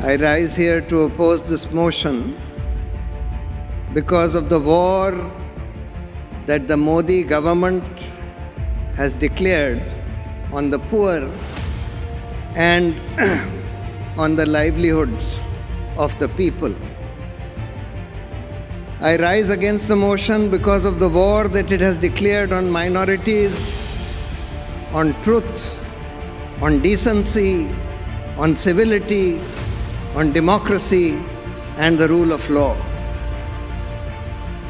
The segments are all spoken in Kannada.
I rise here to oppose this motion because of the war that the Modi government has declared on the poor and on the livelihoods of the people. I rise against the motion because of the war that it has declared on minorities, on truth, on decency, on civility, on democracy, and the rule of law.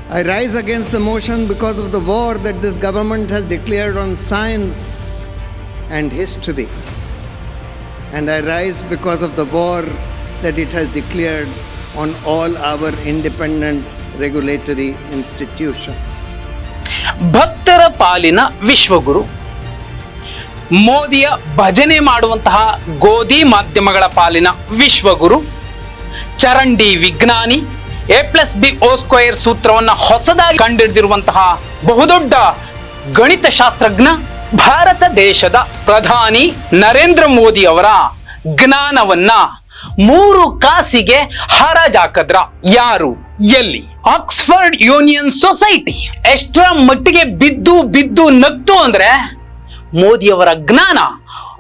I rise against the motion because of the war that this government has declared on science and history. And I rise because of the war that it has declared on all our independent regulatory institutions. ಭಕ್ತರ ಪಾಲಿನ ವಿಶ್ವಗುರು ಮೋದಿಯ ಭಜನೆ ಮಾಡುವಂತಹ ಗೋಧಿ ಮಾಧ್ಯಮಗಳ ಪಾಲಿನ ವಿಶ್ವಗುರು ಚರಂಡಿ ವಿಜ್ಞಾನಿ, A plus B whole square ಸೂತ್ರವನ್ನು ಹೊಸದಾಗಿ ಕಂಡಿಡಿದಿರುವಂತಹ ಬಹುದೊಡ್ಡ ಗಣಿತ ಶಾಸ್ತ್ರಜ್ಞ ಭಾರತ ದೇಶದ ಪ್ರಧಾನಿ ನರೇಂದ್ರ ಮೋದಿ ಅವರ ಜ್ಞಾನವನ್ನ ಮೂರು ಕಾಸಿಗೆ ಹರಾಜಾಕದ್ರ ಯಾರು? ಎಲ್ಲಿ? Oxford Union Society. ಎಷ್ಟರ ಮಟ್ಟಿಗೆ ಬಿದ್ದು ಬಿದ್ದು ನಗ್ತು ಅಂದ್ರೆ ಮೋದಿಯವರ ಜ್ಞಾನ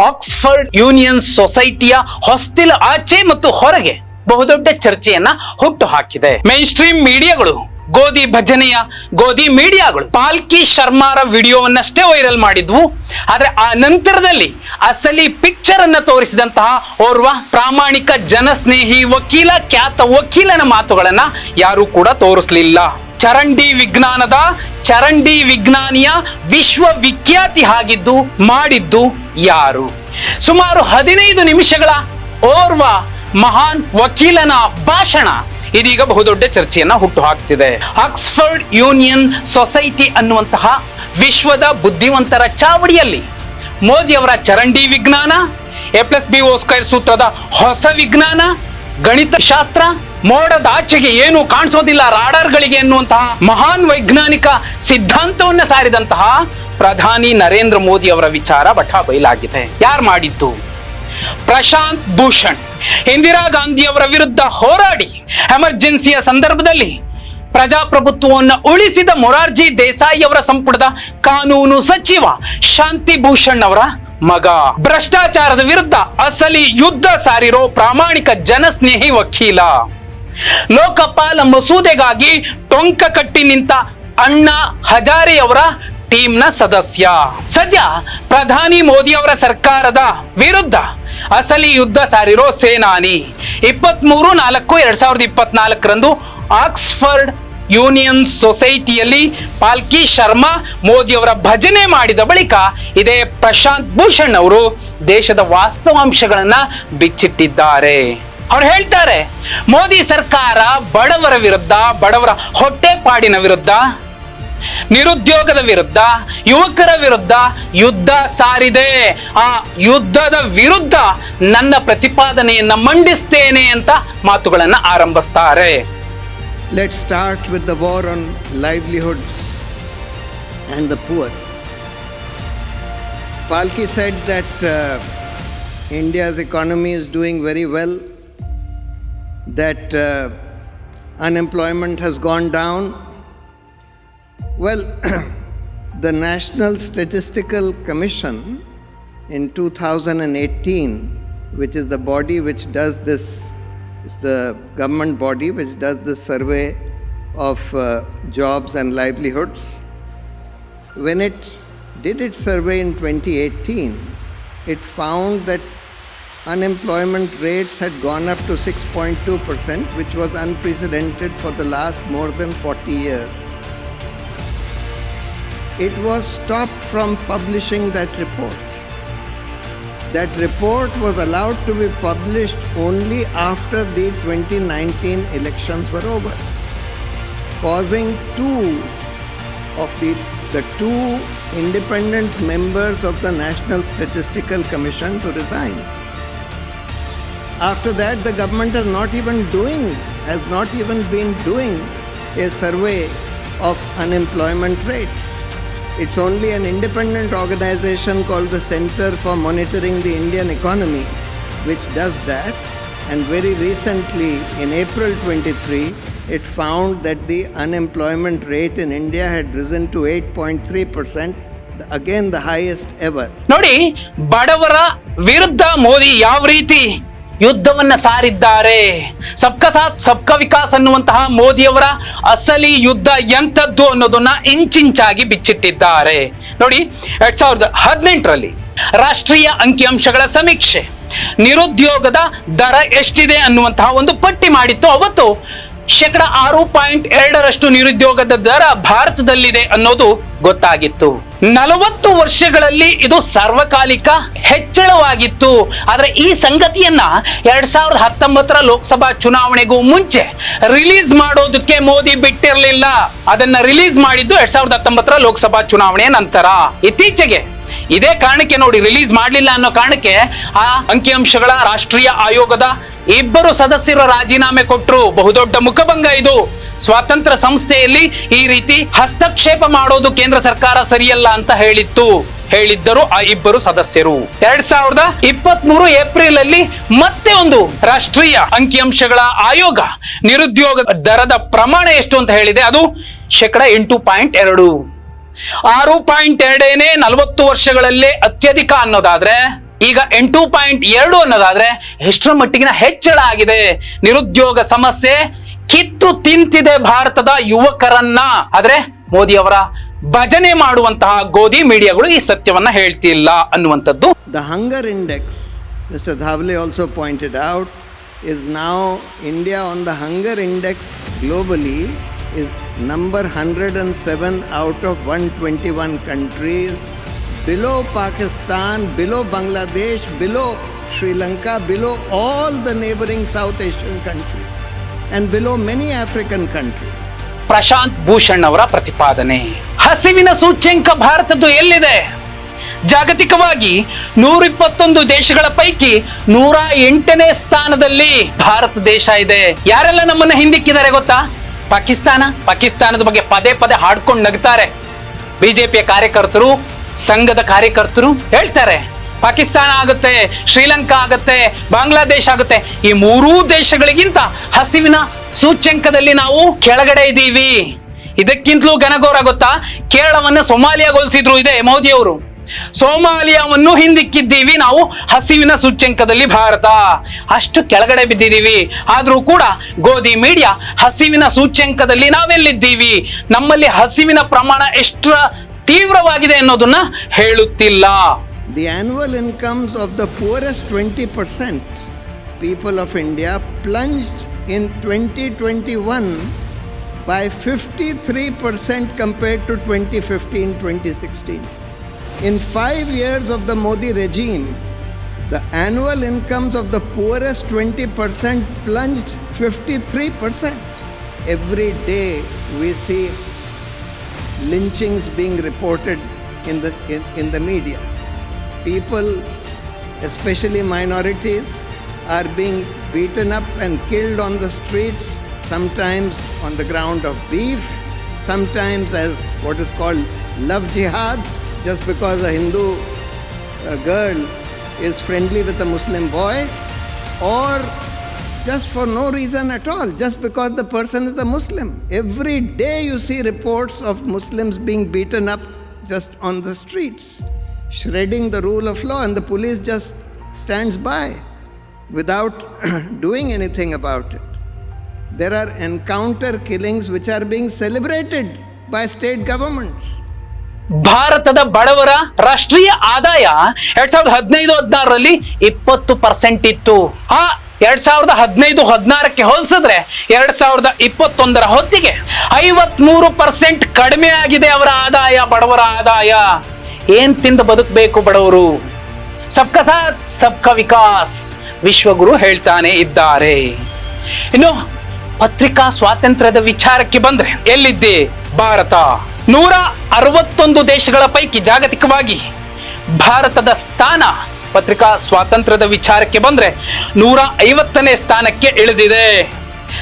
ಆಕ್ಸ್ಫರ್ಡ್ ಯೂನಿಯನ್ ಸೊಸೈಟಿಯ ಹೊಸ್ತಿಲ ಆಚೆ ಮತ್ತು ಹೊರಗೆ ಬಹುದೊಡ್ಡ ಚರ್ಚೆಯನ್ನ ಹುಟ್ಟು ಹಾಕಿದೆ. ಮೇನ್ ಸ್ಟ್ರೀಮ್ ಮೀಡಿಯಾಗಳು ಗೋಧಿ ಭಜನೆಯ, ಗೋಧಿ ಮೀಡಿಯಾಗಳು. ಪಾಲ್ಕಿ ಶರ್ಮಾರ ವಿಡಿಯೋವನ್ನಷ್ಟೇ ವೈರಲ್ ಮಾಡಿದ್ವು. ಆದರೆ ಆ ನಂತರದಲ್ಲಿ ಅಸಲಿ ಪಿಕ್ಚರ್ ಅನ್ನು ತೋರಿಸಿದಂತಹ ಓರ್ವ ಪ್ರಾಮಾಣಿಕ ಜನಸ್ನೇಹಿ ವಕೀಲ, ಖ್ಯಾತ ವಕೀಲನ ಮಾತುಗಳನ್ನ ಯಾರು ಕೂಡ ತೋರಿಸಲಿಲ್ಲ. ಚರಂಡಿ ವಿಜ್ಞಾನದ, ಚರಂಡಿ ವಿಜ್ಞಾನಿಯ ವಿಶ್ವವಿಖ್ಯಾತಿ ಆಗಿದ್ದು ಮಾಡಿದ್ದು ಯಾರು? ಸುಮಾರು ಹದಿನೈದು ನಿಮಿಷಗಳ ಓರ್ವ ಮಹಾನ್ ವಕೀಲನ ಭಾಷಣ. ಇದೀಗ ಬಹುದೊಡ್ಡ ಚರ್ಚೆಯನ್ನ ಹುಟ್ಟು ಹಾಕ್ತಿದೆ ಆಕ್ಸ್ಫರ್ಡ್ ಯೂನಿಯನ್ ಸೊಸೈಟಿ ಅನ್ನುವಂತಹ ವಿಶ್ವದ ಬುದ್ಧಿವಂತರ ಚಾವಡಿಯಲ್ಲಿ ಮೋದಿಯವರ ಚರಂಡಿ ವಿಜ್ಞಾನ, A plus B whole square ಸೂತ್ರದ ಹೊಸ ವಿಜ್ಞಾನ, ಗಣಿತ ಶಾಸ್ತ್ರ, ಮೋಡದ ಆಚೆಗೆ ಏನು ಕಾಣಿಸೋದಿಲ್ಲ ರಾಡರ್ಗಳಿಗೆ ಎನ್ನುವಂತಹ ಮಹಾನ್ ವೈಜ್ಞಾನಿಕ ಸಿದ್ಧಾಂತವನ್ನು ಸಾರಿದಂತಹ ಪ್ರಧಾನಿ ನರೇಂದ್ರ ಮೋದಿ ಅವರ ವಿಚಾರ ಬಠಾ ಬಯಲಾಗಿದೆ ಯಾರು ಮಾಡಿದ್ದು? ಪ್ರಶಾಂತ್ ಭೂಷಣ್, ಇಂದಿರಾ ಗಾಂಧಿಯವರ ವಿರುದ್ಧ ಹೋರಾಡಿ ಎಮರ್ಜೆನ್ಸಿಯ ಸಂದರ್ಭದಲ್ಲಿ ಪ್ರಜಾಪ್ರಭುತ್ವವನ್ನು ಉಳಿಸಿದ ಮೊರಾರ್ಜಿ ದೇಸಾಯಿ ಅವರ ಸಂಪುಟದ ಕಾನೂನು ಸಚಿವ ಶಾಂತಿ ಭೂಷಣ್ ಅವರ ಮಗ. ಭ್ರಷ್ಟಾಚಾರದ ವಿರುದ್ಧ ಅಸಲಿ ಯುದ್ಧ ಸಾರಿರೋ ಪ್ರಾಮಾಣಿಕ ಜನಸ್ನೇಹಿ ವಕೀಲ. ಲೋಕಪಾಲ ಮಸೂದೆಗಾಗಿ ಟೊಂಕ ಕಟ್ಟಿ ನಿಂತ ಅಣ್ಣಾ ಹಜಾರೆ ಅವರ ಟೀಮ್ನ ಸದಸ್ಯ. ಸದ್ಯ ಪ್ರಧಾನಿ ಮೋದಿ ಅವರ ಸರ್ಕಾರದ ವಿರುದ್ಧ ಅಸಲಿ ಯುದ್ಧ ಸಾರಿರೋ ಸೇನಾನಿ. ಇಪ್ಪತ್ಮೂರು ನಾಲ್ಕು ಎರಡ್ ಸಾವಿರದ ಇಪ್ಪತ್ನಾಲ್ಕರಂದು ಆಕ್ಸ್ಫರ್ಡ್ ಯೂನಿಯನ್ ಸೊಸೈಟಿಯಲ್ಲಿ ಪಾಲ್ಕಿ ಶರ್ಮಾ ಮೋದಿಯವರ ಭಜನೆ ಮಾಡಿದ ಬಳಿಕ ಇದೇ ಪ್ರಶಾಂತ್ ಭೂಷಣ್ ಅವರು ದೇಶದ ವಾಸ್ತವಾಂಶಗಳನ್ನ ಬಿಚ್ಚಿಟ್ಟಿದ್ದಾರೆ. ಅವ್ರು ಹೇಳ್ತಾರೆ, ಮೋದಿ ಸರ್ಕಾರ ಬಡವರ ವಿರುದ್ಧ, ಬಡವರ ಹೊಟ್ಟೆಪಾಡಿನ ವಿರುದ್ಧ ನಿರುದ್ಯೋಗದ ವಿರುದ್ಧ ಯುವಕರ ವಿರುದ್ಧ ಯುದ್ಧ ಸಾರಿದೆ ಆ ಯುದ್ಧದ ವಿರುದ್ಧ ನನ್ನ ಪ್ರತಿಪಾದನೆಯನ್ನ ಮಂಡಿಸ್ತೇನೆ ಅಂತ ಮಾತುಗಳನ್ನ ಆರಂಭಿಸ್ತಾರೆ Let's start with the war on livelihoods and the poor. Palki said that uh, India's economy is doing very well, that uh, unemployment has gone down. Well, the National Statistical Commission in 2018, which is the body which does this, is the government body which does this survey of uh, jobs and livelihoods. When it did its survey in 2018, it found that unemployment rates had gone up to 6.2%, which was unprecedented for the last more than 40 years. It was stopped from publishing that report. That report was allowed to be published only after the 2019 elections were over, causing two of the, the two independent members of the National Statistical Commission to resign. After that, the government has not even doing, has not even been doing a survey of unemployment rates. It's only an independent organization called the Center for Monitoring the Indian Economy which does that. And very recently, in April 23, it found that the unemployment rate in India had risen to 8.3%, again the highest ever. ನೋಡಿ ಬಡವರ ವಿರುದ್ಧ ಮೋದಿ ಯಾವ ರೀತಿ ಯುದ್ಧವನ್ನ ಸಾರಿದ್ದಾರೆ. ಸಬ್ಕ ಸಾಥ್ ಸಬ್ಕ ವಿಕಾಸ್ ಅನ್ನುವಂತಹ ಮೋದಿಯವರ ಅಸಲಿ ಯುದ್ಧ ಎಂಥದ್ದು ಅನ್ನೋದನ್ನ ಇಂಚಿಂಚಾಗಿ ಬಿಚ್ಚಿಟ್ಟಿದ್ದಾರೆ. ನೋಡಿ, ಎರಡ್ ಸಾವಿರದ ಹದಿನೆಂಟರಲ್ಲಿ ರಾಷ್ಟ್ರೀಯ ಅಂಕಿಅಂಶಗಳ ಸಮೀಕ್ಷೆ. ನಿರುದ್ಯೋಗದ ದರ ಎಷ್ಟಿದೆ ಅನ್ನುವಂತಹ ಒಂದು ಪಟ್ಟಿ ಮಾಡಿತ್ತು. ಅವತ್ತು ಶೇಕಡ ಆರು ಪಾಯಿಂಟ್ ಎರಡರಷ್ಟು ನಿರುದ್ಯೋಗದ ದರ ಭಾರತದಲ್ಲಿದೆ ಅನ್ನೋದು ಗೊತ್ತಾಗಿತ್ತು. ನಲವತ್ತು ವರ್ಷಗಳಲ್ಲಿ ಇದು ಸಾರ್ವಕಾಲಿಕ ಹೆಚ್ಚಳವಾಗಿತ್ತು. ಆದರೆ ಈ ಸಂಗತಿಯನ್ನ ಎರಡ್ ಸಾವಿರದ ಹತ್ತೊಂಬತ್ತರ ಲೋಕಸಭಾ ಚುನಾವಣೆಗೂ ಮುಂಚೆ ರಿಲೀಸ್ ಮಾಡೋದಕ್ಕೆ ಮೋದಿ ಬಿಟ್ಟಿರಲಿಲ್ಲ. ಅದನ್ನ ರಿಲೀಸ್ ಮಾಡಿದ್ದು ಎರಡ್ ಸಾವಿರದ ಹತ್ತೊಂಬತ್ತರ ಲೋಕಸಭಾ ಚುನಾವಣೆಯ ನಂತರ. ಇತ್ತೀಚೆಗೆ ಇದೇ ಕಾರಣಕ್ಕೆ ನೋಡಿ ರಿಲೀಸ್ ಮಾಡಲಿಲ್ಲ ಅನ್ನೋ ಕಾರಣಕ್ಕೆ ಆ ಅಂಕಿಅಂಶಗಳ ರಾಷ್ಟ್ರೀಯ ಆಯೋಗದ ಇಬ್ಬರು ಸದಸ್ಯರು ರಾಜೀನಾಮೆ ಕೊಟ್ಟರು ಬಹುದೊಡ್ಡ ಮುಖಭಂಗ ಇದು. ಸ್ವಾತಂತ್ರ್ಯ ಸಂಸ್ಥೆಯಲ್ಲಿ ಈ ರೀತಿ ಹಸ್ತಕ್ಷೇಪ ಮಾಡೋದು ಕೇಂದ್ರ ಸರ್ಕಾರ ಸರಿಯಲ್ಲ ಅಂತ ಹೇಳಿತ್ತು. ಹೇಳಿದ್ದರು ಆ ಇಬ್ಬರು ಸದಸ್ಯರು. ಎರಡ್ ಸಾವಿರದ ಇಪ್ಪತ್ತ್ ಮೂರು ಏಪ್ರಿಲ್ ಅಲ್ಲಿ ಮತ್ತೆ ಒಂದು ರಾಷ್ಟ್ರೀಯ ಅಂಕಿಅಂಶಗಳ ಆಯೋಗ ನಿರುದ್ಯೋಗ ದರದ ಪ್ರಮಾಣ ಎಷ್ಟು ಅಂತ ಹೇಳಿದೆ. ಅದು ಶೇಕಡ ಎಂಟು ಪಾಯಿಂಟ್ ಎರಡು. ಆರು ಪಾಯಿಂಟ್ ಎರಡೇನೆ ನಲವತ್ತು ವರ್ಷಗಳಲ್ಲೇ ಅತ್ಯಧಿಕ ಅನ್ನೋದಾದ್ರೆ ಈಗ ಎಂಟು ಪಾಯಿಂಟ್ ಎರಡು ಅನ್ನೋದಾದ್ರೆ ಎಷ್ಟರ ಮಟ್ಟಿಗಿನ ಹೆಚ್ಚಳ ಆಗಿದೆ. ನಿರುದ್ಯೋಗ ಸಮಸ್ಯೆ ಕಿತ್ತು ತಿಂತಿದೆ ಭಾರತದ ಯುವಕರನ್ನ. ಆದ್ರೆ ಮೋದಿ ಅವರ ಭಜನೆ ಮಾಡುವಂತಹ ಗೋಧಿ ಮೀಡಿಯಾಗಳು ಈ ಸತ್ಯವನ್ನ ಹೇಳ್ತಿಲ್ಲ ಅನ್ನುವಂಥದ್ದು. The hunger index, Mr. Dhavle also pointed out, is now India on the hunger index globally is number 107 out of 121 countries, below Pakistan, below Bangladesh, below Sri Lanka, below all the neighboring South Asian countries, and below many African countries. Prashant Bhushan ಅವರ ಪ್ರತಿಪಾದನೆ. ಹಸಿವಿನ ಸೂಚ್ಯಂಕ ಭಾರತದ್ದು ಎಲ್ಲಿದೆ? ಜಾಗತಿಕವಾಗಿ ನೂರ ಇಪ್ಪತ್ತೊಂದು ದೇಶಗಳ ಪೈಕಿ ನೂರ ಎಂಟನೇ ಸ್ಥಾನದಲ್ಲಿ ಭಾರತ ದೇಶ ಇದೆ. ಯಾರೆಲ್ಲ ನಮ್ಮನ್ನ ಹಿಂದಿಕ್ಕಿದ್ದಾರೆ ಗೊತ್ತಾ? ಪಾಕಿಸ್ತಾನ. ಪಾಕಿಸ್ತಾನದ ಬಗ್ಗೆ ಪದೇ ಪದೇ ಹಾಡ್ಕೊಂಡು ನಗ್ತಾರೆ. ಬಿಜೆಪಿಯ ಕಾರ್ಯಕರ್ತರು ಸಂಘದ ಕಾರ್ಯಕರ್ತರು ಹೇಳ್ತಾರೆ, ಪಾಕಿಸ್ತಾನ ಆಗುತ್ತೆ, ಶ್ರೀಲಂಕಾ ಆಗುತ್ತೆ, ಬಾಂಗ್ಲಾದೇಶ ಆಗುತ್ತೆ. ಈ ಮೂರೂ ದೇಶಗಳಿಗಿಂತ ಹಸಿವಿನ ಸೂಚ್ಯಂಕದಲ್ಲಿ ನಾವು ಕೆಳಗಡೆ ಇದ್ದೀವಿ. ಇದಕ್ಕಿಂತಲೂ ಘನಘೋರ ಗೊತ್ತಾ? ಕೇರಳವನ್ನ ಸೊಮಾಲಿಯಾಗೊಳಿಸಿದ್ರು ಇದೆ ಮೋದಿ ಅವರು ಸೋಮಾಲಿಯಾವನ್ನು ಹಿಂದಿಕ್ಕಿದ್ದೀವಿ ನಾವು ಹಸಿವಿನ ಸೂಚ್ಯಂಕದಲ್ಲಿ ಭಾರತ. ಅಷ್ಟು ಕೆಳಗಡೆ ಬಿದ್ದಿದ್ದೀವಿ. ಆದರೂ ಕೂಡ ಗೋಧಿ ಮೀಡಿಯಾ ಹಸಿವಿನ ಸೂಚ್ಯಂಕದಲ್ಲಿ ನಾವೆಲ್ಲಿದ್ದೀವಿ? ನಮ್ಮಲ್ಲಿ ಹಸಿವಿನ ಪ್ರಮಾಣ ಎಷ್ಟರ ತೀವ್ರವಾಗಿದೆ ಅನ್ನೋದನ್ನ ಹೇಳುತ್ತಿಲ್ಲ. The annual incomes of the poorest twenty percent people of India plunge in twenty twenty one by fifty three percent compared to twenty fifteen twenty sixteen in five years of the Modi regime the annual incomes of the poorest twenty percent plunge fifty three percent every day we see lynchings being reported in the, in, in the media. People, especially minorities, are being beaten up and killed on the streets, sometimes on the ground of beef, sometimes as what is called love jihad, just because a Hindu uh, girl is friendly with a Muslim boy, or just for no reason at all, just because the person is a Muslim. Every day you see reports of Muslims being beaten up just on the streets, shredding the rule of law, and the police just stands by without doing anything about it. There are encounter killings which are being celebrated by state governments. ಭಾರತದ ಬಡವರ ರಾಷ್ಟ್ರೀಯ ಆದಾಯ ಎರಡ್ ಸಾವಿರದ ಹದಿನೈದು ಹದಿನಾರರಲ್ಲಿ ಇಪ್ಪತ್ತು ಪರ್ಸೆಂಟ್ ಇತ್ತು ಆ ಎರಡ್ ಸಾವಿರದ ಹದಿನೈದು ಹದಿನಾರಕ್ಕೆ ಹೋಲಿಸಿದ್ರೆ ಎರಡ್ ಸಾವಿರದ ಇಪ್ಪತ್ತೊಂದರ ಹೊತ್ತಿಗೆ ಐವತ್ಮೂರು ಪರ್ಸೆಂಟ್ ಕಡಿಮೆ ಆಗಿದೆ ಅವರ ಆದಾಯ, ಬಡವರ ಆದಾಯ. ಏನ್ ತಿಂದು ಬದುಕಬೇಕು ಬಡವರು? ಸಬ್ಕ ಸಾಥ್, ಸಬ್ಕ ವಿಕಾಸ್, ವಿಶ್ವಗುರು ಹೇಳ್ತಾನೆ ಇದ್ದಾರೆ. ಇನ್ನು ಪತ್ರಿಕಾ ಸ್ವಾತಂತ್ರ್ಯದ ವಿಚಾರಕ್ಕೆ ಬಂದ್ರೆ ಎಲ್ಲಿದ್ದೆ? ಭಾರತ. ನೂರ ಅರವತ್ತೊಂದು ದೇಶಗಳ ಪೈಕಿ ಜಾಗತಿಕವಾಗಿ ಭಾರತದ ಸ್ಥಾನ ಪತ್ರಿಕಾ ಸ್ವಾತಂತ್ರ್ಯದ ವಿಚಾರಕ್ಕೆ ಬಂದ್ರೆ ನೂರ ಐವತ್ತನೇ ಸ್ಥಾನಕ್ಕೆ ಇಳಿದಿದೆ.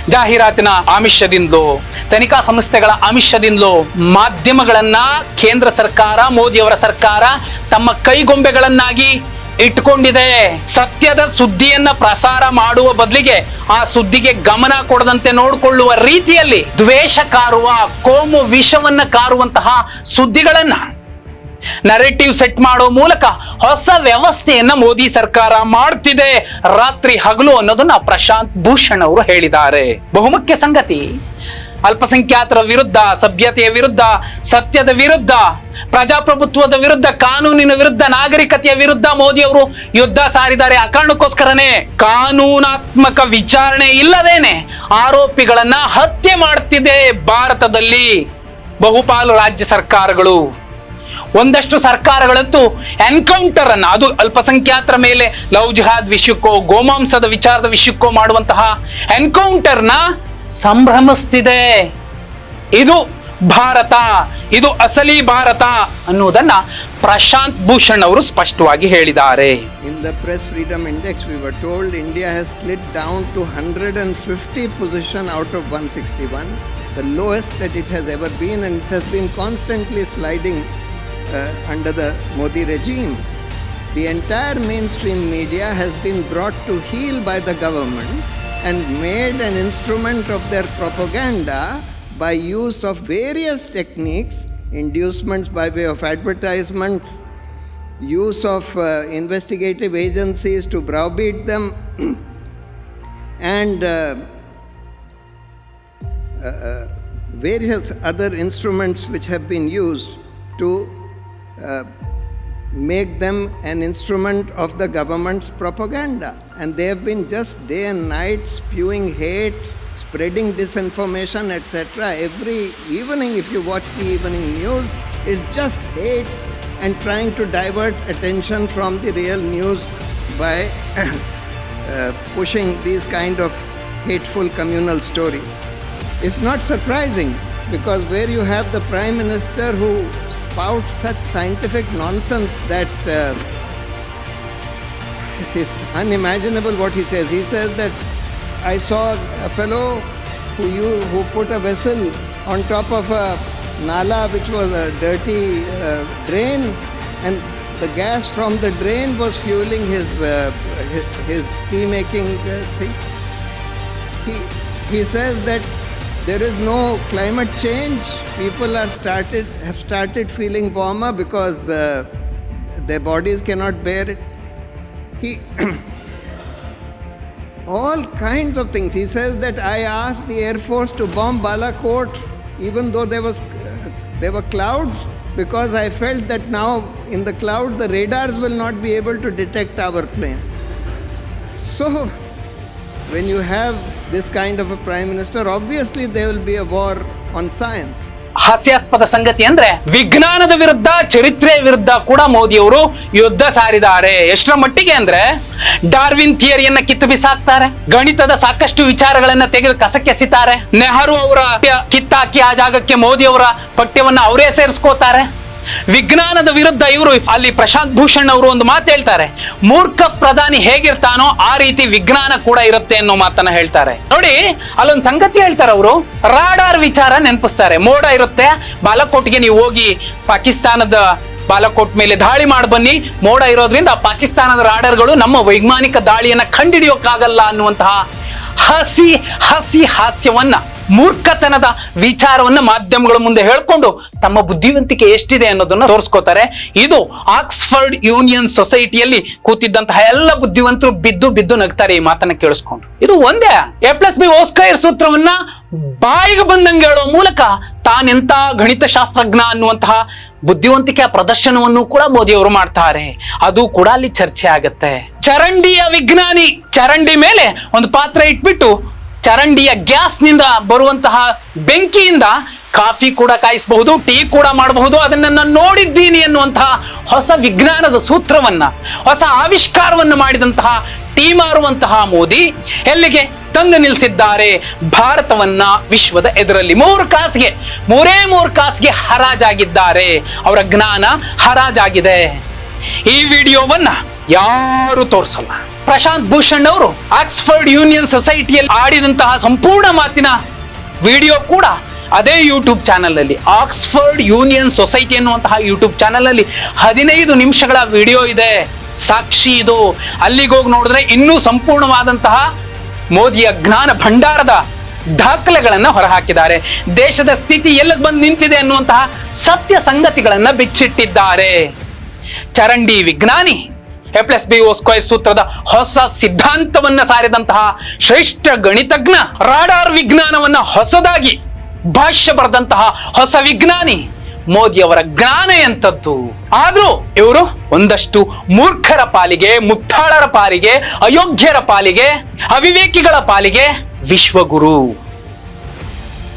ಜಾಹೀರಾತಿನ ಆಮಿಷದಿಂದಲೋ, ತನಿಖಾ ಸಂಸ್ಥೆಗಳ ಆಮಿಷದಿಂದಲೋ, ಮಾಧ್ಯಮಗಳನ್ನ ಕೇಂದ್ರ ಸರ್ಕಾರ, ಮೋದಿಯವರ ಸರ್ಕಾರ ತಮ್ಮ ಕೈಗೊಂಬೆಗಳನ್ನಾಗಿ ಇಟ್ಕೊಂಡಿದೆ. ಸತ್ಯದ ಸುದ್ದಿಯನ್ನ ಪ್ರಸಾರ ಮಾಡುವ ಬದಲಿಗೆ ಆ ಸುದ್ದಿಗೆ ಗಮನ ಕೊಡದಂತೆ ನೋಡಿಕೊಳ್ಳುವ ರೀತಿಯಲ್ಲಿ ದ್ವೇಷ ಕಾರುವ, ಕೋಮು ವಿಷವನ್ನ ಕಾರುವಂತಹ ಸುದ್ದಿಗಳನ್ನ ನರೇಟಿವ್ ಸೆಟ್ ಮಾಡೋ ಮೂಲಕ ಹೊಸ ವ್ಯವಸ್ಥೆಯನ್ನ ಮೋದಿ ಸರ್ಕಾರ ಮಾಡ್ತಿದೆ. ರಾತ್ರಿ ಹಗಲು ಅನ್ನೋದನ್ನ ಪ್ರಶಾಂತ್ ಭೂಷಣ್ ಅವರು ಹೇಳಿದ್ದಾರೆ. ಬಹುಮುಖ್ಯ ಸಂಗತಿ, ಅಲ್ಪಸಂಖ್ಯಾತರ ವಿರುದ್ಧ, ಸಭ್ಯತೆಯ ವಿರುದ್ಧ, ಸತ್ಯದ ವಿರುದ್ಧ, ಪ್ರಜಾಪ್ರಭುತ್ವದ ವಿರುದ್ಧ, ಕಾನೂನಿನ ವಿರುದ್ಧ, ನಾಗರಿಕತೆಯ ವಿರುದ್ಧ ಮೋದಿ ಅವರು ಯುದ್ಧ ಸಾರಿದ್ದಾರೆ. ಆ ಕಾರಣಕ್ಕೋಸ್ಕರನೇ ಕಾನೂನಾತ್ಮಕ ವಿಚಾರಣೆ ಇಲ್ಲದೇನೆ ಆರೋಪಿಗಳನ್ನ ಹತ್ಯೆ ಮಾಡ್ತಿದೆ ಭಾರತದಲ್ಲಿ ಬಹುಪಾಲು ರಾಜ್ಯ ಸರ್ಕಾರಗಳು. ಒಂದಷ್ಟು ಸರ್ಕಾರಗಳಂತೂ ಎನ್ಕೌಂಟರ್ ಅನ್ನ, ಅದು ಅಲ್ಪಸಂಖ್ಯಾತರ ಮೇಲೆ ಲವ್ ಜಿಹಾದ್ ವಿಷಯಕ್ಕೋ, ಗೋಮಾಂಸದ ವಿಚಾರದ ವಿಷಯಕ್ಕೋ ಮಾಡುವಂತಹ ಎನ್ಕೌಂಟರ್ ಸಂಭ್ರಮಿಸ್ತಿದೆ. ಇದು ಭಾರತ, ಇದು ಅಸಲಿ ಭಾರತ ಅನ್ನುವುದನ್ನ ಪ್ರಶಾಂತ್ ಭೂಷಣ್ ಅವರು ಸ್ಪಷ್ಟವಾಗಿ ಹೇಳಿದ್ದಾರೆ. In the press freedom index we were told India has slip down to 150 position out of 161 the lowest that it has ever been and it has been constantly sliding under the Modi regime. The entire mainstream media has been brought to heel by the government and made an instrument of their propaganda by use of various techniques, inducements by way of advertisements, use of uh, investigative agencies to browbeat them and uh, uh, uh, various other instruments which have been used to uh, make them an instrument of the government's propaganda. And they have been just day and night spewing hate, spreading disinformation, etc. Every evening, if you watch the evening news, is just hate and trying to divert attention from the real news by uh, pushing these kind of hateful communal stories. It's not surprising because where you have the prime minister who spouts such scientific nonsense that uh, it's unimaginable what he says. He says that I saw a fellow who you who put a vessel on top of a nala which was a dirty uh, drain and the gas from the drain was fueling his uh, his, his tea making uh, thing he, he says that there is no climate change. People are started have started feeling warmer because uh, their bodies cannot bear it. He all kinds of things. He says that I asked the Air Force to bomb Balakot even though there was uh, there were clouds because I felt that now in the clouds the radars will not be able to detect our planes. So when you have this kind of a prime minister, obviously there will be a war on science. ಹಾಸ್ಯಾಸ್ಪದ ಸಂಗತಿ ಅಂದ್ರೆ ವಿಜ್ಞಾನದ ವಿರುದ್ಧ ಚರಿತ್ರೆ ವಿರುದ್ಧ ಕೂಡ ಮೋದಿ ಅವರು ಯುದ್ಧ ಸಾರಿದ್ದಾರೆ. ಎಷ್ಟರ ಮಟ್ಟಿಗೆ ಅಂದ್ರೆ ಡಾರ್ವಿನ್ ಥಿಯರಿಯನ್ನ ಕಿತ್ತು ಬಿಸಾಕ್ತಾರೆ. ಗಣಿತದ ಸಾಕಷ್ಟು ವಿಚಾರಗಳನ್ನ ತೆಗೆದು ಕಸಕ್ಕೆಸಿತಾರೆ ನೆಹರು ಅವರ ಕಿತ್ತಾಕಿ ಆ ಜಾಗಕ್ಕೆ ಮೋದಿ ಅವರ ಪಠ್ಯವನ್ನ ಅವರೇ ಸೇರಿಸ್ಕೋತಾರೆ. ವಿಜ್ಞಾನದ ವಿರುದ್ಧ ಇವರು ಅಲ್ಲಿ ಪ್ರಶಾಂತ್ ಭೂಷಣ್ ಅವರು ಒಂದು ಮಾತು ಹೇಳ್ತಾರೆ, ಮೂರ್ಖ ಪ್ರಧಾನಿ ಹೇಗಿರ್ತಾನೋ ಆ ರೀತಿ ವಿಜ್ಞಾನ ಕೂಡ ಇರುತ್ತೆ ಅನ್ನೋ ಮಾತನ್ನ ಹೇಳ್ತಾರೆ. ನೋಡಿ, ಅಲ್ಲೊಂದು ಸಂಗತಿ ಹೇಳ್ತಾರೆ ಅವರು, ರಾಡಾರ್ ವಿಚಾರ ನೆನಪಿಸ್ತಾರೆ, ಮೋಡ ಇರುತ್ತೆ, ಬಾಲಕೋಟ್ಗೆ ನೀವು ಹೋಗಿ ಪಾಕಿಸ್ತಾನದ ಬಾಲಕೋಟ್ ಮೇಲೆ ದಾಳಿ ಮಾಡಿ ಬನ್ನಿ, ಮೋಡ ಇರೋದ್ರಿಂದ ಪಾಕಿಸ್ತಾನದ ರಾಡರ್ಗಳು ನಮ್ಮ ವೈಜ್ಞಾನಿಕ ದಾಳಿಯನ್ನ ಕಂಡಿಡಿಯೋಕ್ಕಾಗಲ್ಲ ಅನ್ನುವಂತಹ ಹಸಿ ಹಸಿ ಹಾಸ್ಯವನ್ನ ಮೂರ್ಖತನದ ವಿಚಾರವನ್ನ ಮಾಧ್ಯಮಗಳ ಮುಂದೆ ಹೇಳ್ಕೊಂಡು ತಮ್ಮ ಬುದ್ಧಿವಂತಿಕೆ ಎಷ್ಟಿದೆ ಅನ್ನೋದನ್ನ ತೋರಿಸ್ಕೋತಾರೆ. ಇದು ಆಕ್ಸ್ಫರ್ಡ್ ಯೂನಿಯನ್ ಸೊಸೈಟಿಯಲ್ಲಿ ಕೂತಿದ್ದಂತಹ ಎಲ್ಲ ಬುದ್ಧಿವಂತರು ಬಿದ್ದು ಬಿದ್ದು ನಗ್ತಾರೆ ಈ ಮಾತನ್ನ ಕೇಳಿಸ್ಕೊಂಡು. ಇದು ಒಂದೇ. ಎ ಪ್ಲಸ್ ಬಿ ಓಸ್ಕೈರ್ ಸೂತ್ರವನ್ನ ಬಾಯಿಗೆ ಬಂದಂಗೆ ಹೇಳೋ ಮೂಲಕ ತಾನೆಂತ ಗಣಿತಶಾಸ್ತ್ರಜ್ಞ ಅನ್ನುವಂತಹ ಬುದ್ಧಿವಂತಿಕೆಯ ಪ್ರದರ್ಶನವನ್ನು ಕೂಡ ಮೋದಿ ಅವರು ಮಾಡ್ತಾರೆ. ಅದು ಕೂಡ ಅಲ್ಲಿ ಚರ್ಚೆ ಆಗತ್ತೆ. ಚರಂಡಿಯ ವಿಜ್ಞಾನಿ ಚರಂಡಿ ಮೇಲೆ ಒಂದು ಪಾತ್ರ ಇಟ್ಬಿಟ್ಟು ಚರಂಡಿಯ ಗ್ಯಾಸ್ನಿಂದ ಬರುವಂತಹ ಬೆಂಕಿಯಿಂದ ಕಾಫಿ ಕೂಡ ಕಾಯಿಸಬಹುದು, ಟೀ ಕೂಡ ಮಾಡಬಹುದು. ಅದನ್ನ ನಾನು ನೋಡಿದ್ದೀನಿ ಅನ್ನುವಂತಹ ಹೊಸ ವಿಜ್ಞಾನದ ಸೂತ್ರವನ್ನ, ಹೊಸ ಆವಿಷ್ಕಾರವನ್ನು ಮಾಡಿದಂತಹ ಟೀ ಮಾರುವಂತಹ ಮೋದಿ ಎಲ್ಲಿಗೆ? ತಂದು ನಿಲ್ಲಿಸಿದ್ದಾರೆ ಭಾರತವನ್ನ ವಿಶ್ವದ ಎದುರಲ್ಲಿ. ಮೂರು ಕಾಸಿಗೆ, ಮೂರೇ ಮೂರು ಕಾಸಿಗೆ ಹರಾಜಾಗಿದ್ದಾರೆ. ಅವರ ಜ್ಞಾನ ಹರಾಜಾಗಿದೆ. ಈ ವಿಡಿಯೋವನ್ನ ಯಾರು ತೋರಿಸಲ್ಲ. ಪ್ರಶಾಂತ್ ಭೂಷಣ್ ಅವರು ಆಕ್ಸ್ಫರ್ಡ್ ಯೂನಿಯನ್ ಸೊಸೈಟಿಯಲ್ಲಿ ಆಡಿದಂತಹ ಸಂಪೂರ್ಣ ಮಾತಿನ ವಿಡಿಯೋ ಕೂಡ ಅದೇ ಯೂಟ್ಯೂಬ್ ಚಾನಲ್ ಅಲ್ಲಿ ಆಕ್ಸ್ಫರ್ಡ್ ಯೂನಿಯನ್ ಸೊಸೈಟಿ ಎನ್ನುವಂತಹ ಯೂಟ್ಯೂಬ್ ಚಾನಲ್ ಅಲ್ಲಿ ಹದಿನೈದು ನಿಮಿಷಗಳ ವಿಡಿಯೋ ಇದೆ. ಸಾಕ್ಷಿ ಇದು. ಅಲ್ಲಿಗೆ ಹೋಗಿ ನೋಡಿದ್ರೆ ಇನ್ನೂ ಸಂಪೂರ್ಣವಾದಂತಹ ಮೋದಿಯ ಜ್ಞಾನ ಭಂಡಾರದ ದಾಖಲೆಗಳನ್ನ ಹೊರಹಾಕಿದ್ದಾರೆ. ದೇಶದ ಸ್ಥಿತಿ ಎಲ್ಲಿಗೆ ಬಂದು ನಿಂತಿದೆ ಅನ್ನುವಂತಹ ಸತ್ಯ ಸಂಗತಿಗಳನ್ನ ಬಿಚ್ಚಿಟ್ಟಿದ್ದಾರೆ. ಚರಂಡಿ ವಿಜ್ಞಾನಿ A plus B whole square ಸೂತ್ರದ ಹೊಸ ಸಿದ್ಧಾಂತವನ್ನ ಸಾರಿದಂತಹ ಶ್ರೇಷ್ಠ ಗಣಿತಜ್ಞ, ರಾಡಾರ್ ವಿಜ್ಞಾನವನ್ನ ಹೊಸದಾಗಿ ಭಾಷ್ಯ ಬರೆದಂತಹ ಹೊಸ ವಿಜ್ಞಾನಿ ಮೋದಿ ಅವರ ಜ್ಞಾನ ಎಂಥದ್ದು? ಆದ್ರೂ ಇವರು ಒಂದಷ್ಟು ಮೂರ್ಖರ ಪಾಲಿಗೆ ಮುತ್ತಾಳರ ಪಾಲಿಗೆ, ಅಯೋಗ್ಯರ ಪಾಲಿಗೆ, ಅವಿವೇಕಿಗಳ ಪಾಲಿಗೆ ವಿಶ್ವಗುರು.